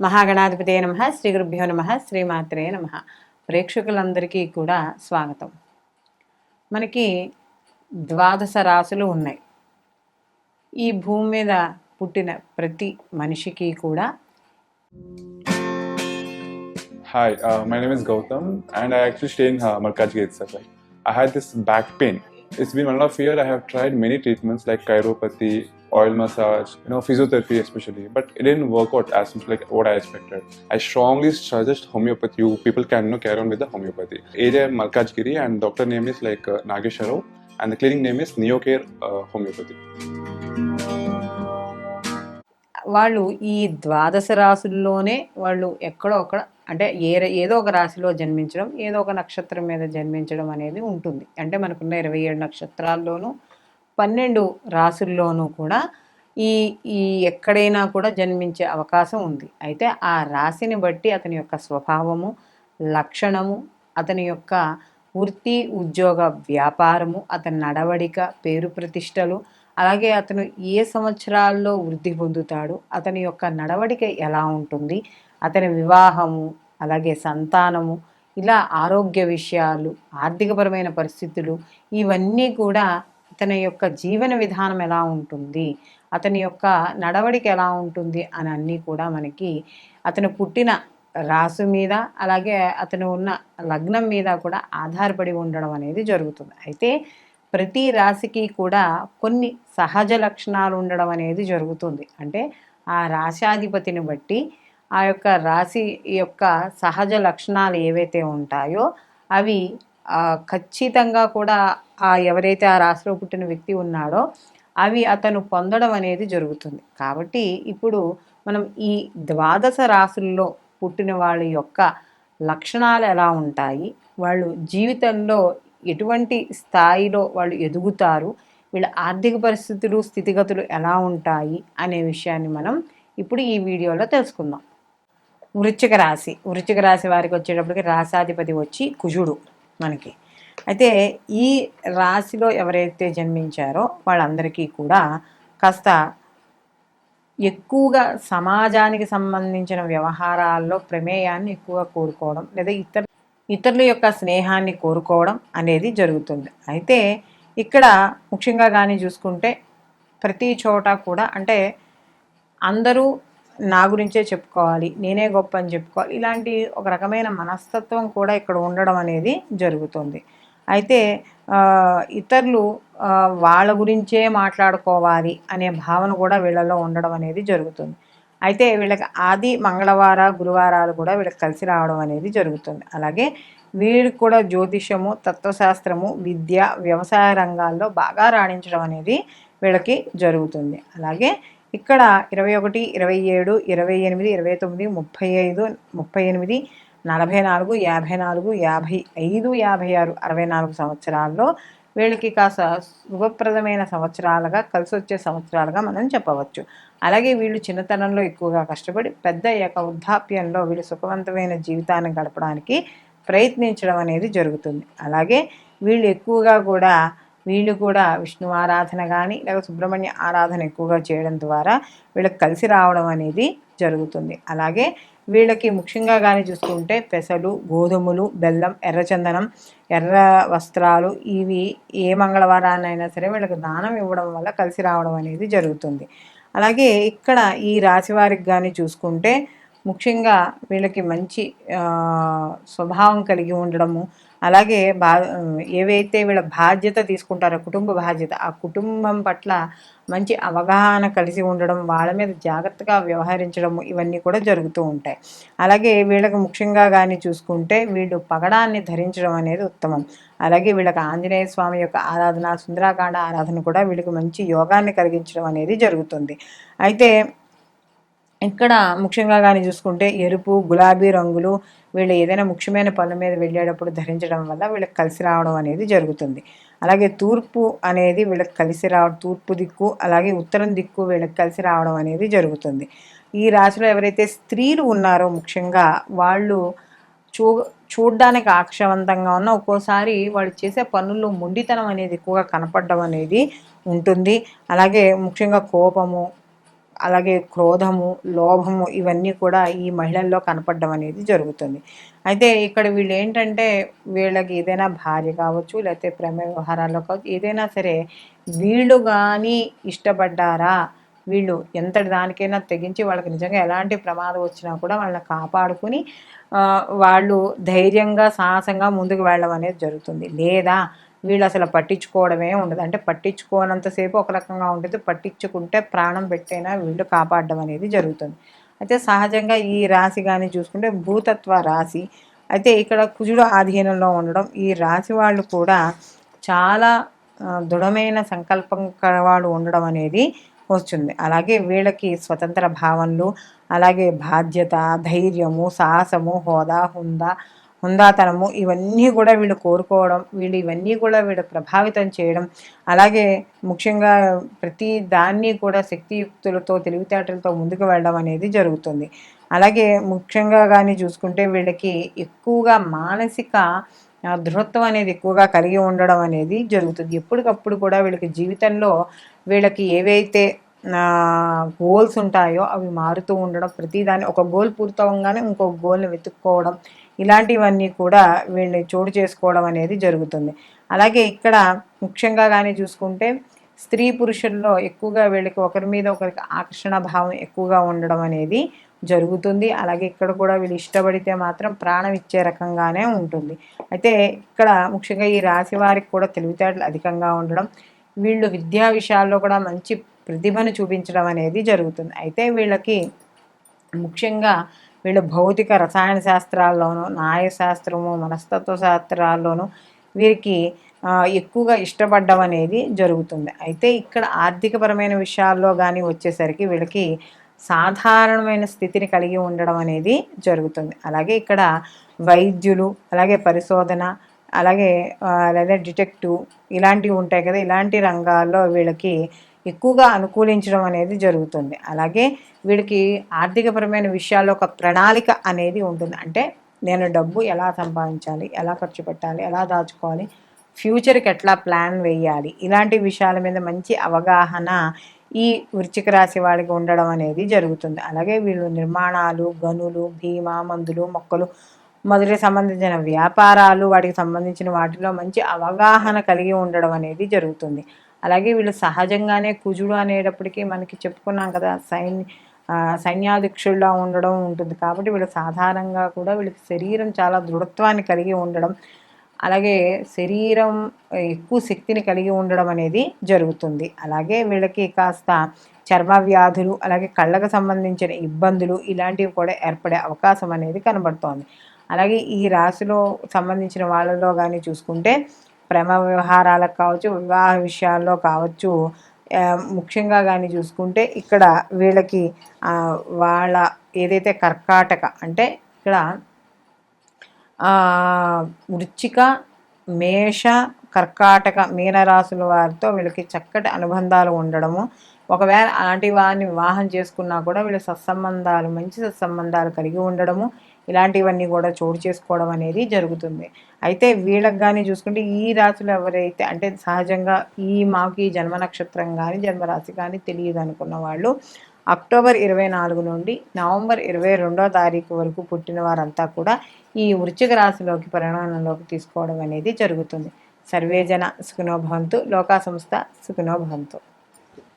మహాగణాధిపతే నమ శ్రీ గురుభ్యో నమ శ్రీమాత్రే నమ. ప్రేక్షకులందరికీ కూడా స్వాగతం. మనకి ద్వాదశ రాసులు ఉన్నాయి. ఈ భూమి మీద పుట్టిన ప్రతి మనిషికి కూడా hi my name is Gautam and I actually stay in Markaz gate sir I had this back pain it's been one of year I have tried many treatments like chiropathy many treatments like chiropathy, oil massage, you know, physiotherapy especially, but it didn't work out as much like what I expected. I strongly suggest homeopathy. You people can you know, carry on with the homeopathy. Area Malkajgiri, and doctor name is like uh, Nagesharov, and the clinic name is Neocare uh, Homeopathy. వాళ్ళు ఈ ద్వాదశ రాసుల్లోనే వాళ్ళు ఎక్కడో ఒక అంటే ఏ ఏదో ఒక రాశిలో జన్మించడం ఏదో ఒక నక్షత్రం మీద జన్మించడం అనేది ఉంటుంది అంటే మనకున్న ఇరవై ఏడు నక్షత్రాల్లోనూ పన్నెండు రాసుల్లోనూ కూడా ఈ ఈ ఎక్కడైనా కూడా జన్మించే అవకాశం ఉంది. అయితే ఆ రాశిని బట్టి అతని యొక్క స్వభావము లక్షణము అతని యొక్క వృత్తి ఉద్యోగ వ్యాపారము అతని నడవడిక పేరు ప్రతిష్టలు అలాగే అతను ఏ సంవత్సరాల్లో వృద్ధి పొందుతాడు అతని యొక్క నడవడిక ఎలా ఉంటుంది అతని వివాహము అలాగే సంతానము ఇలా ఆరోగ్య విషయాలు ఆర్థికపరమైన పరిస్థితులు ఇవన్నీ కూడా అతని యొక్క జీవన విధానం ఎలా ఉంటుంది? అతని యొక్క నడవడిక ఎలా ఉంటుంది? అని అన్నీ కూడా మనకి అతను పుట్టిన రాసు మీద అలాగే అతను ఉన్న లగ్నం మీద కూడా ఆధారపడి ఉండడం అనేది జరుగుతుంది. అయితే ప్రతి రాశికి కూడా కొన్ని సహజ లక్షణాలు ఉండడం అనేది జరుగుతుంది. అంటే ఆ రాశాధిపతిని బట్టి ఆ యొక్క రాశి యొక్క సహజ లక్షణాలు ఏవైతే ఉంటాయో అవి ఖచ్చితంగా కూడా ఆ ఎవరైతే ఆ రాశిలో పుట్టిన వ్యక్తి ఉన్నాడో అవి అతను పొందడం అనేది జరుగుతుంది. కాబట్టి ఇప్పుడు మనం ఈ ద్వాదశ రాశుల్లో పుట్టిన వాళ్ళ యొక్క లక్షణాలు ఎలా ఉంటాయి? వాళ్ళు జీవితంలో ఎటువంటి స్థాయిలో వాళ్ళు ఎదుగుతారు? వీళ్ళ ఆర్థిక పరిస్థితులు స్థితిగతులు ఎలా ఉంటాయి? అనే విషయాన్ని మనం ఇప్పుడు ఈ వీడియోలో తెలుసుకుందాం. వృశ్చిక రాశి. వృశ్చిక రాశి వారికి వచ్చేటప్పటికి రాశాధిపతి వచ్చి కుజుడు. మనకి. అయితే ఈ రాశిలో ఎవరైతే జన్మించారో వాళ్ళందరికీ కూడా కాస్త ఎక్కువగా సమాజానికి సంబంధించిన వ్యవహారాల్లో ప్రమేయాన్ని ఎక్కువగా కోరుకోవడం లేదా ఇతర ఇతరుల యొక్క స్నేహాన్ని కోరుకోవడం అనేది జరుగుతుంది. అయితే ఇక్కడ ముఖ్యంగా కానీ చూసుకుంటే ప్రతి చోట కూడా అంటే అందరూ నా గురించే చెప్పుకోవాలి నేనే గొప్ప అని చెప్పుకోవాలి. ఇలాంటి ఒక రకమైన మనస్తత్వం కూడా ఇక్కడ ఉండడం అనేది జరుగుతుంది. అయితే ఇతరులు వాళ్ళ గురించే మాట్లాడుకోవాలి అనే భావన కూడా వీళ్ళలో ఉండడం అనేది జరుగుతుంది. అయితే వీళ్ళకి ఆది మంగళవార గురువారాలు కూడా వీళ్ళకి కలిసి రావడం అనేది జరుగుతుంది. అలాగే వీళ్ళకి కూడా జ్యోతిషము తత్వశాస్త్రము విద్య వ్యవసాయ రంగాల్లో బాగా రాణించడం అనేది వీళ్ళకి జరుగుతుంది. అలాగే ఇక్కడ ఇరవై ఒకటి ఇరవై ఏడు ఇరవై ఎనిమిది ఇరవై తొమ్మిది ముప్పై ఐదు ముప్పై ఎనిమిది నలభై నాలుగు యాభై నాలుగు యాభై ఐదు యాభై ఆరు అరవై నాలుగు సంవత్సరాల్లో వీళ్ళకి కాస్త శుభప్రదమైన సంవత్సరాలుగా కలిసి వచ్చే సంవత్సరాలుగా మనం చెప్పవచ్చు. అలాగే వీళ్ళు చిన్నతనంలో ఎక్కువగా కష్టపడి పెద్ద యొక్క వృద్ధాప్యంలో వీళ్ళు సుఖవంతమైన జీవితాన్ని గడపడానికి ప్రయత్నించడం అనేది జరుగుతుంది. అలాగే వీళ్ళు ఎక్కువగా కూడా వీళ్ళు కూడా విష్ణు ఆరాధన కానీ లేక సుబ్రహ్మణ్య ఆరాధన ఎక్కువగా చేయడం ద్వారా వీళ్ళకి కలిసి రావడం అనేది జరుగుతుంది. అలాగే వీళ్ళకి ముఖ్యంగా కానీ చూసుకుంటే పెసలు గోధుమలు బెల్లం ఎర్రచందనం ఎర్ర వస్త్రాలు ఇవి ఏ మంగళవారాన్నైనా సరే వీళ్ళకి దానం ఇవ్వడం వల్ల కలిసి రావడం అనేది జరుగుతుంది. అలాగే ఇక్కడ ఈ రాశి వారికి కానీ చూసుకుంటే ముఖ్యంగా వీళ్ళకి మంచి స్వభావం కలిగి ఉండడము అలాగే బా ఏవైతే వీళ్ళ బాధ్యత తీసుకుంటారో కుటుంబ బాధ్యత ఆ కుటుంబం పట్ల మంచి అవగాహన కలిసి ఉండడం వాళ్ళ మీద జాగ్రత్తగా వ్యవహరించడం ఇవన్నీ కూడా జరుగుతూ ఉంటాయి. అలాగే వీళ్ళకి ముఖ్యంగా కానీ చూసుకుంటే వీళ్ళు పగడాన్ని ధరించడం అనేది ఉత్తమం. అలాగే వీళ్ళకి ఆంజనేయ స్వామి యొక్క ఆరాధన సుందరాకాండ ఆరాధన కూడా వీళ్ళకి మంచి యోగాన్ని కలిగించడం అనేది జరుగుతుంది. అయితే ఇక్కడ ముఖ్యంగా కానీ చూసుకుంటే ఎరుపు గులాబీ రంగులు వీళ్ళు ఏదైనా ముఖ్యమైన పనుల మీద వెళ్ళేటప్పుడు ధరించడం వల్ల వీళ్ళకి కలిసి రావడం అనేది జరుగుతుంది. అలాగే తూర్పు అనేది వీళ్ళకి కలిసి రావడం తూర్పు దిక్కు అలాగే ఉత్తరం దిక్కు వీళ్ళకి కలిసి రావడం అనేది జరుగుతుంది. ఈ రాశిలో ఎవరైతే స్త్రీలు ఉన్నారో ముఖ్యంగా వాళ్ళు చూ చూడ్డానికి ఆక్షవంతంగా ఉన్న ఒక్కోసారి వాళ్ళు చేసే పనుల్లో మొండితనం అనేది ఎక్కువగా కనపడడం అనేది ఉంటుంది. అలాగే ముఖ్యంగా కోపము అలాగే క్రోధము లోభము ఇవన్నీ కూడా ఈ మహిళల్లో కనపడడం అనేది జరుగుతుంది. అయితే ఇక్కడ వీళ్ళు ఏంటంటే వీళ్ళకి ఏదైనా భార్య కావచ్చు లేకపోతే ప్రేమ వ్యవహారాల్లో కావచ్చు ఏదైనా సరే వీళ్ళు కానీ ఇష్టపడ్డారా? వీళ్ళు ఎంతటి దానికైనా తెగించి వాళ్ళకి నిజంగా ఎలాంటి ప్రమాదం వచ్చినా కూడా వాళ్ళని కాపాడుకుని వాళ్ళు ధైర్యంగా సాహసంగా ముందుకు వెళ్ళడం అనేది జరుగుతుంది. లేదా వీళ్ళు అసలు పట్టించుకోవడమే ఉండదు. అంటే పట్టించుకోనంతసేపు ఒక రకంగా ఉంటుంది పట్టించుకుంటే ప్రాణం పెట్టైనా వీళ్ళు కాపాడడం అనేది జరుగుతుంది. అయితే సహజంగా ఈ రాశి కానీ చూసుకుంటే భూతత్వ రాశి. అయితే ఇక్కడ కుజుడు ఆధీనంలో ఉండడం ఈ రాశి వాళ్ళు కూడా చాలా దృఢమైన సంకల్పం కలవాడు ఉండడం అనేది వస్తుంది. అలాగే వీళ్ళకి స్వతంత్ర భావనలు అలాగే బాధ్యత ధైర్యము సాహసము హోదా హుందా హుందాతనము ఇవన్నీ కూడా వీళ్ళు కోరుకోవడం వీళ్ళు ఇవన్నీ కూడా వీళ్ళు ప్రభావితం చేయడం అలాగే ముఖ్యంగా ప్రతి దాన్ని కూడా శక్తియుక్తులతో తెలివితేటలతో ముందుకు వెళ్ళడం అనేది జరుగుతుంది. అలాగే ముఖ్యంగా కానీ చూసుకుంటే వీళ్ళకి ఎక్కువగా మానసిక దృఢత్వం అనేది ఎక్కువగా కలిగి ఉండడం అనేది జరుగుతుంది. ఎప్పటికప్పుడు కూడా వీళ్ళకి జీవితంలో వీళ్ళకి ఏవైతే గోల్స్ ఉంటాయో అవి మారుతూ ఉండడం ప్రతిదాన్ని ఒక గోల్ పూర్తవంగానే ఇంకొక గోల్ని వెతుక్కోవడం ఇలాంటివన్నీ కూడా వీళ్ళని చోటు చేసుకోవడం అనేది జరుగుతుంది. అలాగే ఇక్కడ ముఖ్యంగా కానీ చూసుకుంటే స్త్రీ పురుషుల్లో ఎక్కువగా వీళ్ళకి ఒకరి మీద ఒకరికి ఆకర్షణ భావం ఎక్కువగా ఉండడం అనేది జరుగుతుంది. అలాగే ఇక్కడ కూడా వీళ్ళు ఇష్టపడితే మాత్రం ప్రాణం ఇచ్చే రకంగానే ఉంటుంది. అయితే ఇక్కడ ముఖ్యంగా ఈ రాశి వారికి కూడా తెలివితేటలు అధికంగా ఉండడం వీళ్ళు విద్యా విషయాల్లో కూడా మంచి ప్రతిభను చూపించడం అనేది జరుగుతుంది. అయితే వీళ్ళకి ముఖ్యంగా వీళ్ళు భౌతిక రసాయన శాస్త్రాల్లోనూ న్యాయశాస్త్రము మనస్తత్వ శాస్త్రాల్లోనూ వీరికి ఎక్కువగా ఇష్టపడడం అనేది జరుగుతుంది. అయితే ఇక్కడ ఆర్థికపరమైన విషయాల్లో కానీ వచ్చేసరికి వీళ్ళకి సాధారణమైన స్థితిని కలిగి ఉండడం అనేది జరుగుతుంది. అలాగే ఇక్కడ వైద్యులు అలాగే పరిశోధన అలాగే లేదా డిటెక్టివ్ ఇలాంటివి ఉంటాయి కదా ఇలాంటి రంగాల్లో వీళ్ళకి ఎక్కువగా అనుకూలించడం అనేది జరుగుతుంది. అలాగే వీడికి ఆర్థికపరమైన విషయాల్లో ఒక ప్రణాళిక అనేది ఉంటుంది. అంటే నేను డబ్బు ఎలా సంపాదించాలి ఎలా ఖర్చు పెట్టాలి ఎలా దాచుకోవాలి ఫ్యూచర్కి ఎట్లా ప్లాన్ వేయాలి ఇలాంటి విషయాల మీద మంచి అవగాహన ఈ వృశ్చిక రాశి వాడికి ఉండడం అనేది జరుగుతుంది. అలాగే వీళ్ళు నిర్మాణాలు గనులు భీమా మందులు మొక్కలు మొదటి సంబంధించిన వ్యాపారాలు వాటికి సంబంధించిన వాటిలో మంచి అవగాహన కలిగి ఉండడం అనేది జరుగుతుంది. అలాగే వీళ్ళు సహజంగానే కుజుడు అనేటప్పటికీ మనకి చెప్పుకున్నాం కదా సైన్ సైన్యాధ్యక్షుల్లా ఉండడం ఉంటుంది. కాబట్టి వీళ్ళు సాధారణంగా కూడా వీళ్ళకి శరీరం చాలా దృఢత్వాన్ని కలిగి ఉండడం అలాగే శరీరం ఎక్కువ శక్తిని కలిగి ఉండడం అనేది జరుగుతుంది. అలాగే వీళ్ళకి కాస్త చర్మ వ్యాధులు అలాగే కళ్ళకు సంబంధించిన ఇబ్బందులు ఇలాంటివి కూడా ఏర్పడే అవకాశం అనేది కనబడుతోంది. అలాగే ఈ రాశిలో సంబంధించిన వాళ్ళలో కానీ చూసుకుంటే ప్రేమ వ్యవహారాలకు కావచ్చు వివాహ విషయాల్లో కావచ్చు ముఖ్యంగా కానీ చూసుకుంటే ఇక్కడ వీళ్ళకి వాళ్ళ ఏదైతే కర్కాటక అంటే ఇక్కడ వృచ్చిక మేష కర్కాటక మీనరాశుల వారితో వీళ్ళకి చక్కటి అనుబంధాలు ఉండడము. ఒకవేళ అలాంటి వారిని వివాహం చేసుకున్నా కూడా వీళ్ళ సత్సంబంధాలు మంచి సత్సంబంధాలు కలిగి ఉండడము. ఇలాంటివన్నీ కూడా చోటు చేసుకోవడం అనేది జరుగుతుంది. అయితే వీళ్ళకి కానీ చూసుకుంటే ఈ రాశులు ఎవరైతే అంటే సహజంగా ఈ మాకు ఈ జన్మ నక్షత్రం కానీ జన్మరాశి కానీ తెలియదు అనుకున్న వాళ్ళు అక్టోబర్ ఇరవై నాలుగు నుండి నవంబర్ ఇరవై రెండో తారీఖు వరకు పుట్టిన వారంతా కూడా ఈ వృశ్చిక రాశిలోకి పరిణామంలోకి తీసుకోవడం అనేది జరుగుతుంది. సర్వేజన సుఖనోభవంతు లోకా సంస్థ సుఖనోభవంతు